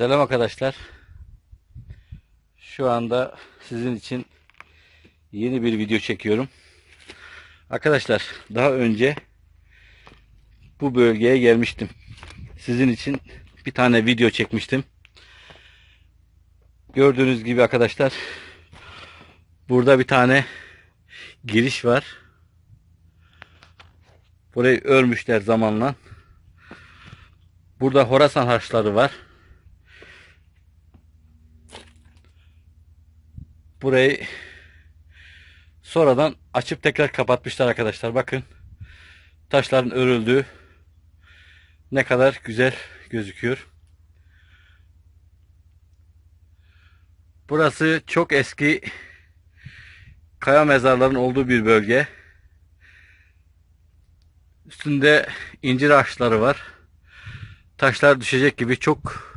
Selam arkadaşlar. Şu anda sizin için yeni bir video çekiyorum. Arkadaşlar daha önce bu bölgeye gelmiştim. Sizin için bir tane video çekmiştim. Gördüğünüz gibi arkadaşlar burada bir tane giriş var. Burayı örmüşler zamanla. Burada Horasan harçları var. Burayı sonradan açıp tekrar kapatmışlar arkadaşlar. Bakın taşların örüldüğü ne kadar güzel gözüküyor. Burası çok eski kaya mezarların olduğu bir bölge. Üstünde incir ağaçları var. Taşlar düşecek gibi çok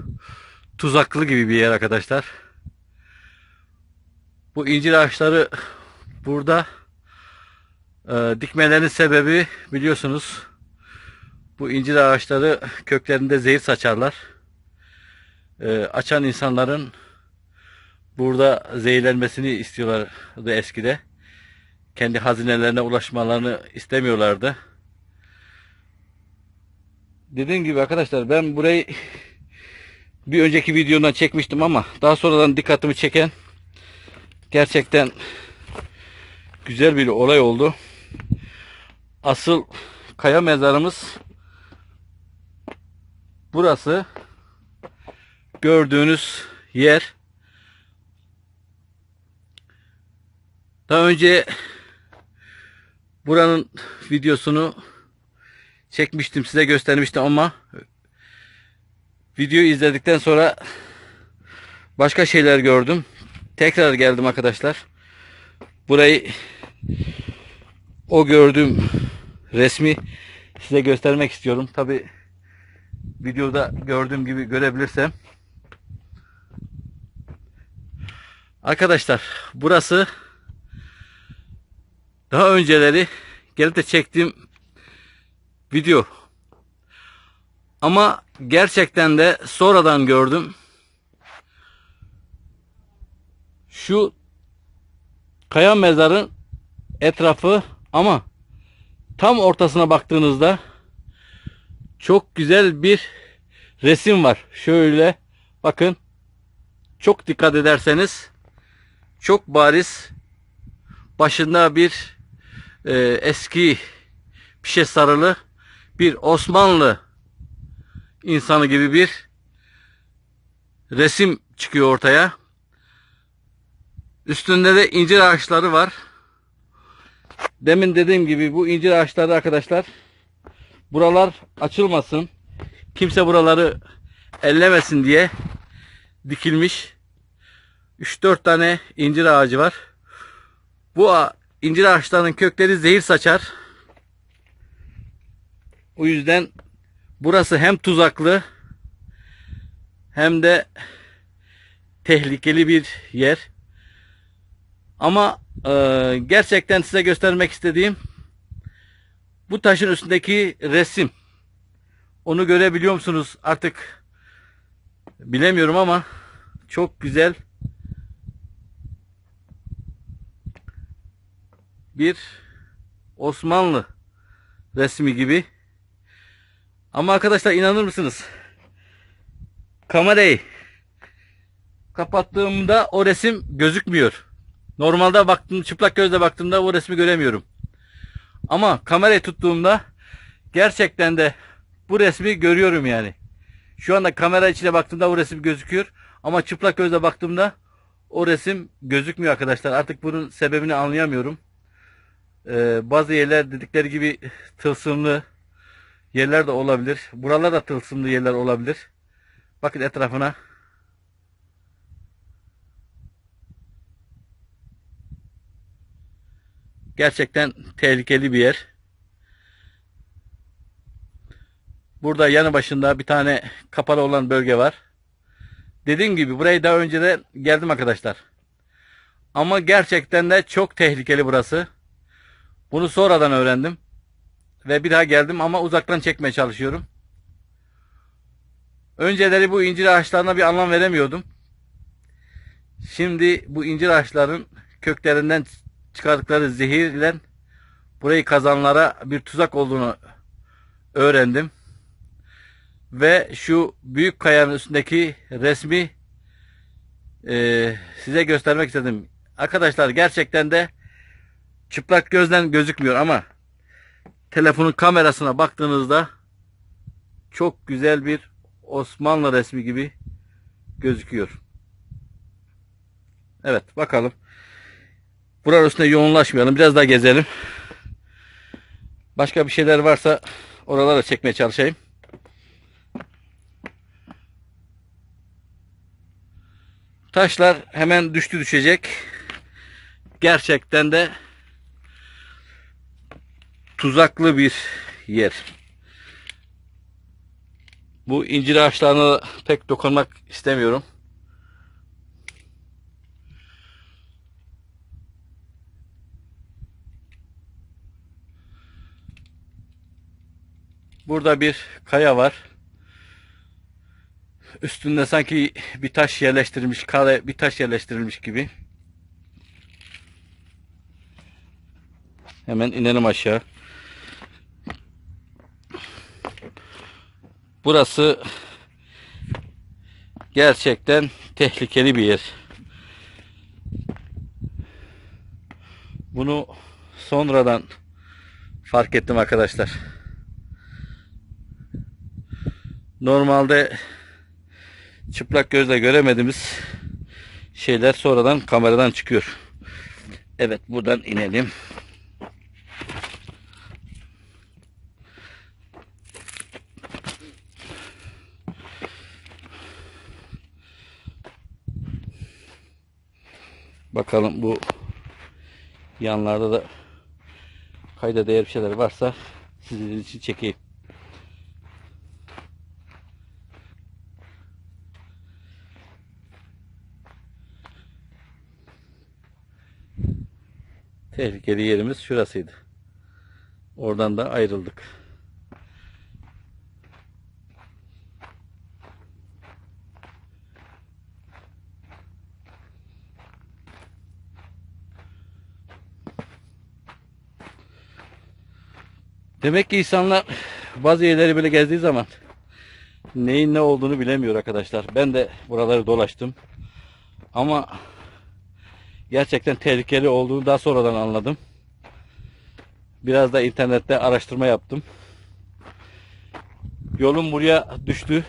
tuzaklı gibi bir yer arkadaşlar. Bu incir ağaçları burada e, dikmelerinin sebebi biliyorsunuz bu incir ağaçları köklerinde zehir saçarlar. E, açan insanların burada zehirlenmesini istiyorlardı eskide. Kendi hazinelerine ulaşmalarını istemiyorlardı. Dediğim gibi arkadaşlar ben burayı bir önceki videodan çekmiştim ama daha sonradan dikkatimi çeken gerçekten güzel bir olay oldu. Asıl kaya mezarımız burası. Gördüğünüz yer. Daha önce buranın videosunu çekmiştim size göstermiştim ama videoyu izledikten sonra başka şeyler gördüm. Tekrar geldim arkadaşlar. Burayı o gördüğüm resmi size göstermek istiyorum. Tabi videoda gördüğüm gibi görebilirsem. Arkadaşlar burası daha önceleri gelip de çektiğim video. Ama gerçekten de sonradan gördüm. Şu kaya mezarın etrafı ama tam ortasına baktığınızda çok güzel bir resim var. Şöyle bakın. Çok dikkat ederseniz çok bariz başında bir e, eski bir şey sarılı bir Osmanlı insanı gibi bir resim çıkıyor ortaya. Üstünde de incir ağaçları var. Demin dediğim gibi bu incir ağaçları arkadaşlar buralar açılmasın. Kimse buraları ellemesin diye dikilmiş. 3-4 tane incir ağacı var. Bu incir ağaçlarının kökleri zehir saçar. O yüzden burası hem tuzaklı hem de tehlikeli bir yer. Ama e, gerçekten size göstermek istediğim bu taşın üstündeki resim. Onu görebiliyor musunuz? Artık bilemiyorum ama çok güzel bir Osmanlı resmi gibi. Ama arkadaşlar inanır mısınız? Kamerayı kapattığımda o resim gözükmüyor. Normalde baktım çıplak gözle baktığımda o resmi göremiyorum. Ama kamerayı tuttuğumda gerçekten de bu resmi görüyorum yani. Şu anda kamera içine baktığımda o resim gözüküyor. Ama çıplak gözle baktığımda o resim gözükmüyor arkadaşlar. Artık bunun sebebini anlayamıyorum. Ee, bazı yerler dedikleri gibi tılsımlı yerler de olabilir. Buralar da tılsımlı yerler olabilir. Bakın etrafına. Gerçekten tehlikeli bir yer. Burada yanı başında bir tane kapalı olan bölge var. Dediğim gibi burayı daha önce de geldim arkadaşlar. Ama gerçekten de çok tehlikeli burası. Bunu sonradan öğrendim. Ve bir daha geldim ama uzaktan çekmeye çalışıyorum. Önceleri bu incir ağaçlarına bir anlam veremiyordum. Şimdi bu incir ağaçların köklerinden çıkardıkları zehirle burayı kazanlara bir tuzak olduğunu öğrendim. Ve şu büyük kayanın üstündeki resmi e, size göstermek istedim. Arkadaşlar gerçekten de çıplak gözden gözükmüyor ama telefonun kamerasına baktığınızda çok güzel bir Osmanlı resmi gibi gözüküyor. Evet bakalım. Buranın üstüne yoğunlaşmayalım. Biraz daha gezelim. Başka bir şeyler varsa oralara çekmeye çalışayım. Taşlar hemen düştü düşecek. Gerçekten de tuzaklı bir yer. Bu incir ağaçlarına pek dokunmak istemiyorum. Burada bir kaya var. Üstünde sanki bir taş yerleştirilmiş, kare bir taş yerleştirilmiş gibi. Hemen inelim aşağı. Burası gerçekten tehlikeli bir yer. Bunu sonradan fark ettim arkadaşlar. Normalde çıplak gözle göremediğimiz şeyler sonradan kameradan çıkıyor. Evet buradan inelim. Bakalım bu yanlarda da kayda değer bir şeyler varsa sizin için çekeyim. Tehlikeli yerimiz şurasıydı. Oradan da ayrıldık. Demek ki insanlar bazı yerleri böyle gezdiği zaman neyin ne olduğunu bilemiyor arkadaşlar. Ben de buraları dolaştım. Ama gerçekten tehlikeli olduğunu daha sonradan anladım. Biraz da internette araştırma yaptım. Yolum buraya düştü.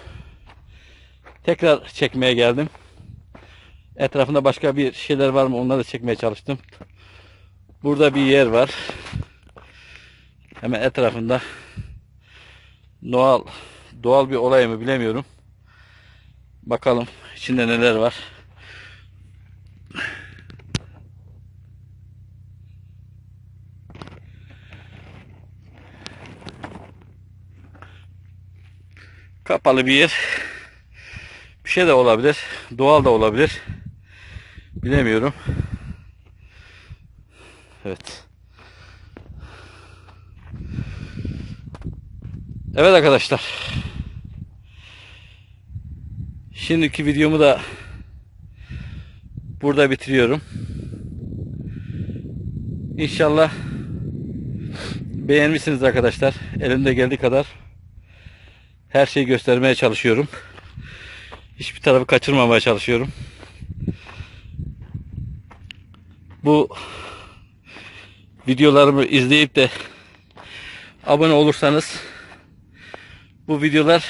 Tekrar çekmeye geldim. Etrafında başka bir şeyler var mı onları da çekmeye çalıştım. Burada bir yer var. Hemen etrafında doğal doğal bir olay mı bilemiyorum. Bakalım içinde neler var. Kapalı bir yer. Bir şey de olabilir. Doğal da olabilir. Bilemiyorum. Evet. Evet arkadaşlar. Şimdiki videomu da burada bitiriyorum. İnşallah beğenmişsiniz arkadaşlar. Elimde geldiği kadar her şeyi göstermeye çalışıyorum. Hiçbir tarafı kaçırmamaya çalışıyorum. Bu videolarımı izleyip de abone olursanız bu videolar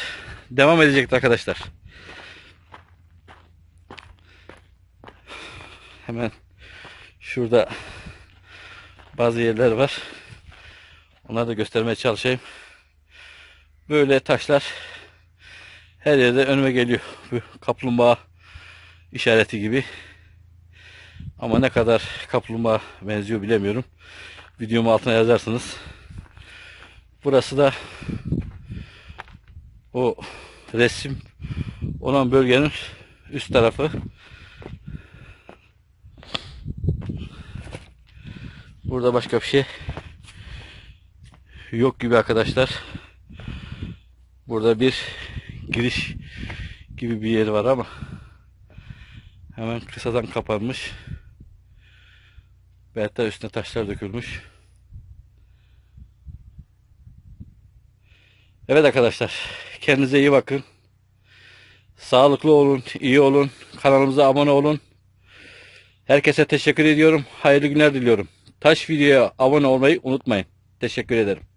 devam edecektir arkadaşlar. Hemen şurada bazı yerler var. Onları da göstermeye çalışayım. Böyle taşlar her yerde önüme geliyor. Bu kaplumbağa işareti gibi. Ama ne kadar kaplumbağa benziyor bilemiyorum. Videomu altına yazarsınız. Burası da o resim olan bölgenin üst tarafı. Burada başka bir şey yok gibi arkadaşlar. Burada bir giriş gibi bir yer var ama hemen kısadan kapanmış. Ve hatta üstüne taşlar dökülmüş. Evet arkadaşlar kendinize iyi bakın. Sağlıklı olun, iyi olun. Kanalımıza abone olun. Herkese teşekkür ediyorum. Hayırlı günler diliyorum. Taş videoya abone olmayı unutmayın. Teşekkür ederim.